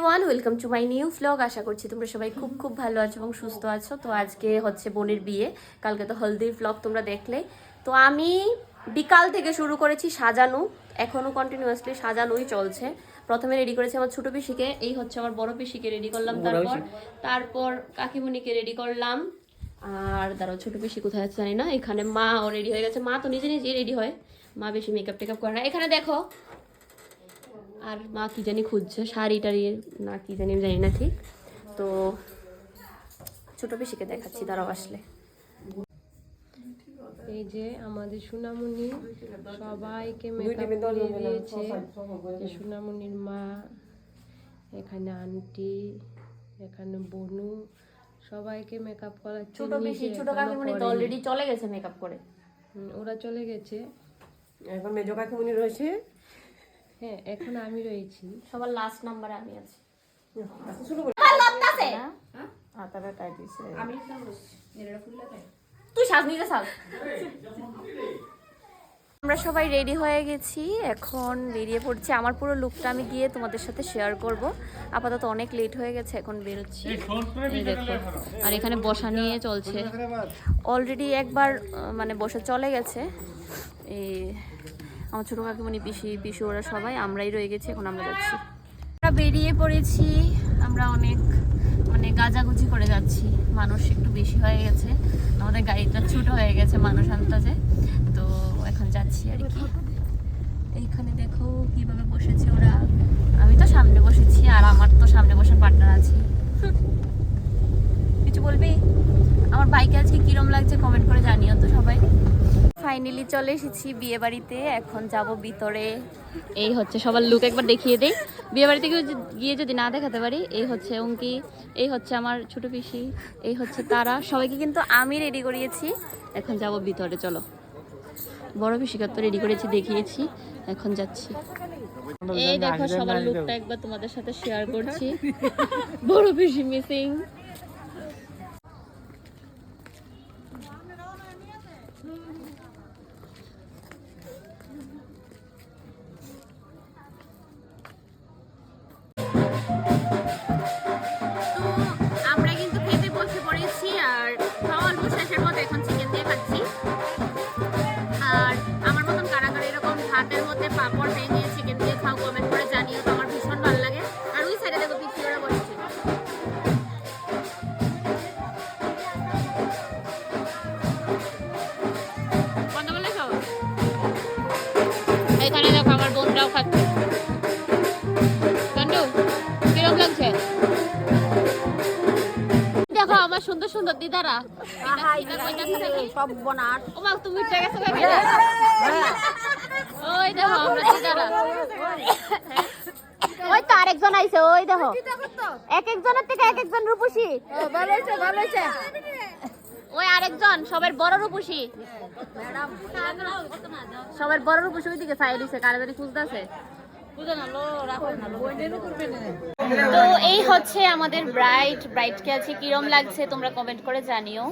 Everyone welcome to my new vlog আশা করছি তোমরা সবাই খুব খুব ভালো আছো এবং সুস্থ আছো। তো আজকে হচ্ছে বোনের বিয়ে। কালকে তো হলদির ভ্লগ তোমরা দেখলে। তো আমি বিকাল থেকে শুরু করেছি সাজানো। এখনও কন্টিনিউয়াসলি সাজানোই চলছে। প্রথমে রেডি করেছি আমার ছোট পিসিকে। এই হচ্ছে আমার বড় পিসিকে রেডি করলাম তারপর। তারপর কাকিমণিকে রেডি করলাম। আর দাঁড়াও ছোট পিসি কোথায় আছে জানি না। এখানে মা ও রেডি হয়ে গেছে। মা তো নিজে নিজেই রেডি হয়। মা বেশি মেকআপ টেকআপ করে না। এখানে দেখো আর মা কি জানি খুঁজছে শাড়ি টাড়ি না কি জানি আমি জানি না ঠিক। তো ছোট পিসিকে দেখাচ্ছি দাঁড়াও আসলে। এই যে আমাদের সোনামণি সবাইকে মেকআপ করিয়ে দিয়েছে। সোনামণির মা এখানে আন্টি এখানে বনু সবাইকে মেকআপ করাচ্ছে ছোট নিজে ছোট কাকিমণি তো অলরেডি চলে গেছে মেকআপ করে। ওরা চলে গেছে। এখন মেজো কাকিমণি রয়েছে হ্যাঁ এখন আমি রয়েছি। সবার লাস্ট নাম্বারে আমি আছি। শুরু করি। হাতাটা টাইটিছে তুই সাজ নিজে সাজ। আমরা সবাই রেডি হয়ে গেছি। এখন বেরিয়ে পড়ছি। আমার পুরো লুকটা আমি গিয়ে তোমাদের সাথে শেয়ার করব। আপাতত অনেক লেট হয়ে গেছে এখন বেরোচ্ছি। দেখো। আর এখানে বসা নিয়ে চলছে। অলরেডি একবার মানে বসে চলে গেছে। এই আমার ছোটো কাকিমণি, পিসি, পিসু, ওরা সবাই আমরাই রয়ে গেছি, এখন আমরা যাচ্ছি। আমরা বেরিয়ে পড়েছি, আমরা অনেক মানে গাজাগুজি করে যাচ্ছি। মানুষ একটু বেশি হয়ে গেছে, আমাদের গাড়িটা ছোট হয়ে গেছে মানুষ আন্দাজে। তো এখন যাচ্ছি আর কি। এইখানে দেখো কীভাবে বসেছে ওরা। আমি তো সামনে বসেছি আর আমার তো সামনে বসার পার্টনার আছে কিছু বলবি আমার বাইকে আজকে কিরম লাগছে কমেন্ট করে জানিও তো সবাই ফাইনালি চলে এসেছি বিয়ে বাড়িতে এখন যাব ভিতরে। এই হচ্ছে সবার লুক একবার দেখিয়ে দেই। বিয়ে বাড়িতে গিয়ে যদি- না দেখাতে পারি, এই হচ্ছে অঙ্কি, এই হচ্ছে আমার ছোট পিসি, এই হচ্ছে তারা। সবাইকে কিন্তু আমি রেডি করিয়েছি। এখন যাব ভিতরে, চলো। বড় পিসিকে তো রেডি করেছি, দেখিয়েছি। এখন যাচ্ছি। এই দেখো, সবার লুকটা একবার তোমাদের সাথে শেয়ার করছি। বড় পিসি মিসিং সুন্দর সুন্দর দিদারা। সব বনার? ও মা তুমি উঠে গেছো কেন ওই দেখো আমরা দিদারা। ওই তো আরেকজন আইছে ওই দেখো। এক একজনের থেকে এক একজন রূপসী। ভালো হয়েছে ভালো হয়েছে। ওই আরেকজন সবার বড় রূপসী। সবার বড় রূপসী ওইদিকে চাই দিছে কারাদারি খুঁজতেছে। তো এই হচ্ছে আমাদের ব্রাইট ব্রাইডকে আছে কিরম লাগছে তোমরা কমেন্ট করে জানিও।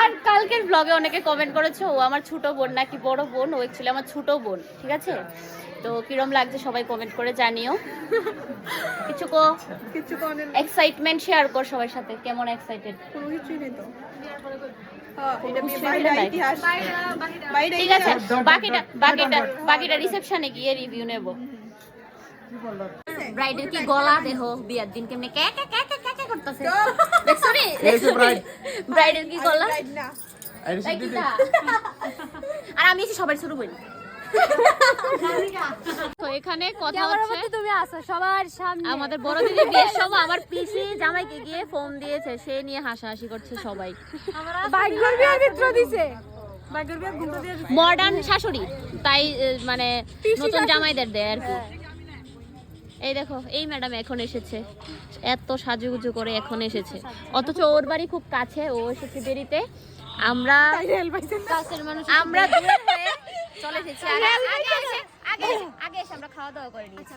আর কালকের ব্লগে অনেকে কমেন্ট করেছ ও আমার ছোট বোন নাকি বড় বোন ও অ্যাকচুয়ালি আমার ছোট বোন ঠিক আছে? তো কিরম লাগছে সবাই কমেন্ট করে জানিও। কিছু কো? কিছু এক্সাইটমেন্ট শেয়ার কর সবার সাথে কেমন এক্সাইটেড কোনো কিছুই নেই তো। হ্যাঁ, এটা বুঝতে বাইরে পারলে ইতিহাস বাইরে ঠিক আছে বাকিটা বাকিটা বাকিটা রিসেপশনে গিয়ে রিভিউ নেব। ব্রাইডের কি গলা দেহ বিয়ার দিন কেমনে কে কে কে কে কে কে করতেছে? দেখছ ব্রাইডের কি গলা? না। এই আর আমি সবাই শুরু করি তো এখানে কথা হচ্ছে তুমি আসো সবার সামনে। আমাদের বড় দিদি বিয়ের সময় আমার পিসি জামাইকে গিয়ে ফোন দিয়েছে সে নিয়ে হাসাহাসি করছে সবাই। বাইকর বিয়ার ভিতর দিছে। মডার্ন শাশুড়ি তাই মানে নতুন জামাইদের দেয় আর কি। এই দেখো এই ম্যাডাম এখন এসেছে। এত সাজুগুজু করে এখন এসেছে। অথচ ওর বাড়ি খুব কাছে ও এসেছে দেরিতে। আমরা কাছের মানুষ আমরা দূরে হয়ে চলে এসেছি। আগে আগে এসে আগে আগে এসে আমরা খাওয়া দাওয়া করে নিয়েছি।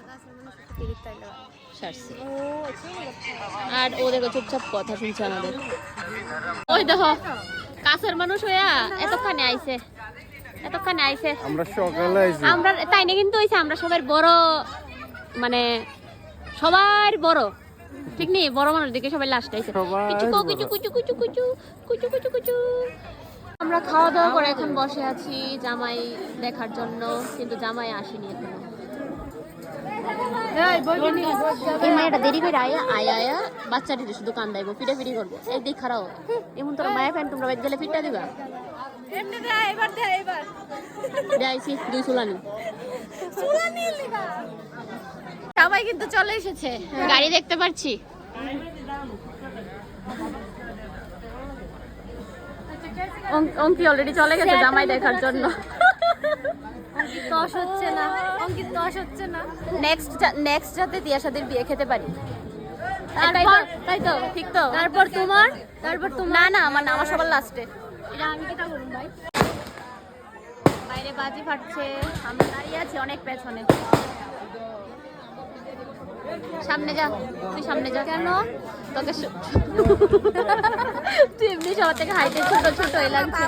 আর ও দেখো চুপচাপ কথা শুনছে আমাদের। ওই দেখো কাছের মানুষ হইয়া এতক্ষণে আইছে। এতক্ষণে আইছে। আমরা সকালে আইছি। আমরা তাই না কিন্তু হইছে আমরা সবার বড় মানে সবার বড়। ঠিক নেই? বড় মানুষ দেখে সবাই লাস্ট আইছে। কিছু কো, কিছু কুচু কুচু কুচু কুচু কুচু কুচু আমরা খাওয়া দাওয়া করে এখন বসে আছি জামাই দেখার জন্য কিন্তু জামাই আসেনি এখনও। এই মায়েরা দেরি করে আয়া আয়া আয়া বাচ্চাটি শুধু করব। এই খারাও। এমন তোর মায়া ফ্যান তোমরা বাইক গেলে দিবা? দুই সুলানি সবাই কিন্তু চলে এসেছে। গাড়ি দেখতে পাচ্ছি অঙ্কি অলরেডি চলে গেছে জামাই দেখার জন্য। দশ হচ্ছে না। অঙ্কিত দশ হচ্ছে না। নেক্সট নেক্সট যাতে তিয়াসাদের বিয়ে খেতে পারি। তারপর তাই তো? ঠিক তো। তারপর তোমার? তারপর তোমার? না না আমার না আমার সবার লাস্টে এটা আমি কিটা করুন ভাই? বাইরে বাজি ফাটছে। আমরা দাঁড়িয়ে আছি অনেক পেছনে। সামনে যা তুই সামনে যা। কেন? তোকে তুই এমনি সবার থেকে হাইটে ছোট ছোট লাগছে।